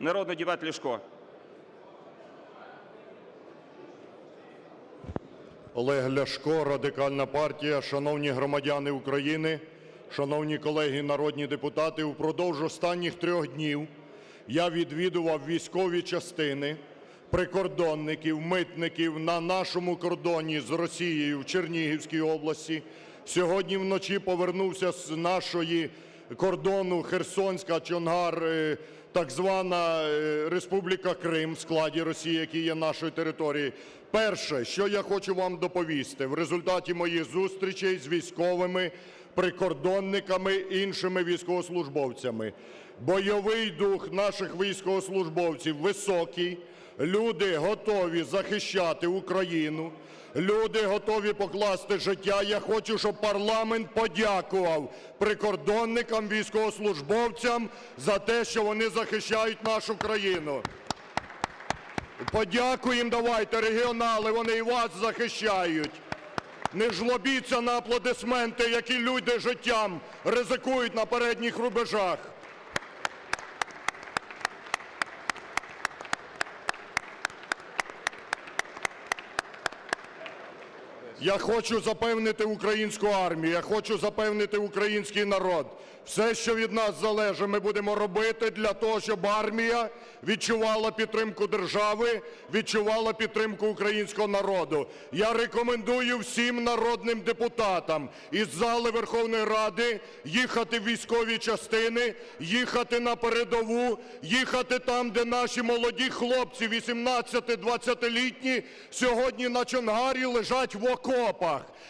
Народний депутат Ляшко. Олег Ляшко, Радикальна партія. Шановні громадяни України, шановні колеги народні депутати, упродовж останніх трьох днів я відвідував військові частини прикордонників, митників на нашому кордоні з Росією в Чернігівській області. Сьогодні вночі повернувся з нашої кордону Херсонська, Чонгар, е, так звана е, Республіка Крим в складі Росії, які є нашою територією. Перше, що я хочу вам доповісти, в результаті моїх зустрічей з військовими, прикордонниками, іншими військовослужбовцями. Бойовий дух наших військовослужбовців високий, люди готові захищати Україну, люди готові покласти життя. Я хочу, щоб парламент подякував прикордонникам, військовослужбовцям за те, що вони захищають нашу країну. Подякуємо давайте, регіонали, вони і вас захищають. Не жлобіться на аплодисменти, які люди життям ризикують на передніх рубежах. Я хочу запевнити українську армію, я хочу запевнити український народ. Все, що від нас залежить, ми будемо робити для того, щоб армія відчувала підтримку держави, відчувала підтримку українського народу. Я рекомендую всім народним депутатам із зали Верховної Ради їхати в військові частини, їхати на передову, їхати там, де наші молоді хлопці, 18-20-літні, сьогодні на Чонгарі лежать в окопах.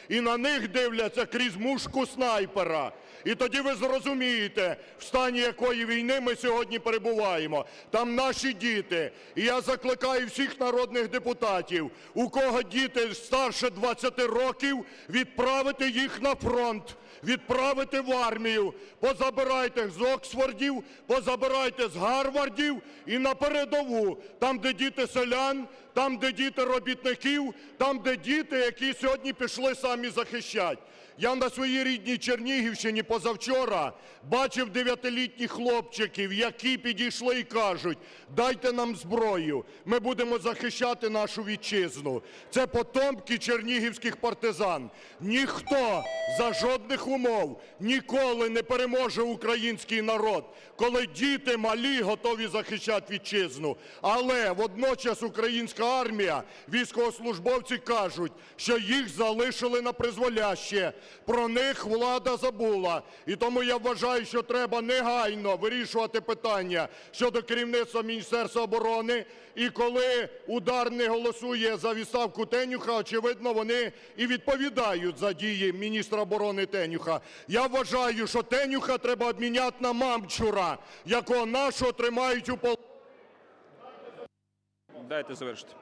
І на них дивляться крізь мушку снайпера. І тоді ви зрозумієте, в стані якої війни ми сьогодні перебуваємо. Там наші діти. І я закликаю всіх народних депутатів, у кого діти старше 20 років, відправити їх на фронт. Відправити в армію, позабирайте з Оксфордів, позабирайте з Гарвардів і на передову, там, де діти селян, там, де діти робітників, там, де діти, які сьогодні пішли самі захищати. Я на своїй рідній Чернігівщині позавчора бачив дев'ятилітніх хлопчиків, які підійшли і кажуть: дайте нам зброю, ми будемо захищати нашу вітчизну. Це потомки чернігівських партизан. Ніхто за жодних умов ніколи не переможе український народ, коли діти малі готові захищати вітчизну. Але водночас українська армія, військовослужбовці кажуть, що їх залишили на призволяще. Про них влада забула. І тому я вважаю, що треба негайно вирішувати питання щодо керівництва Міністерства оборони. І коли удар не голосує за відставку Тенюха, очевидно, вони і відповідають за дії міністра оборони Тенюха. Я вважаю, що Тенюха треба обміняти на Мамчура, якого нашого тримають у полоні. Дайте завершити.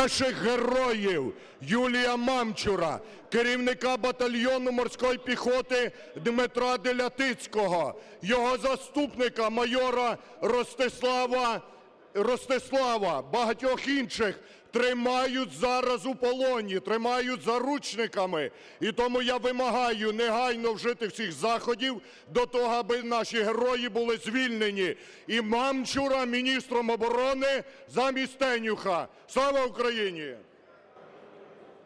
наших героїв Юлія Мамчура, керівника батальйону морської піхоти Дмитра Делятицького, його заступника майора Ростислава Ростислава, багатьох інших тримають зараз у полоні, тримають заручниками. І тому я вимагаю негайно вжити всіх заходів до того, аби наші герої були звільнені. І Мамчура міністром оборони замість Тенюха. Слава Україні!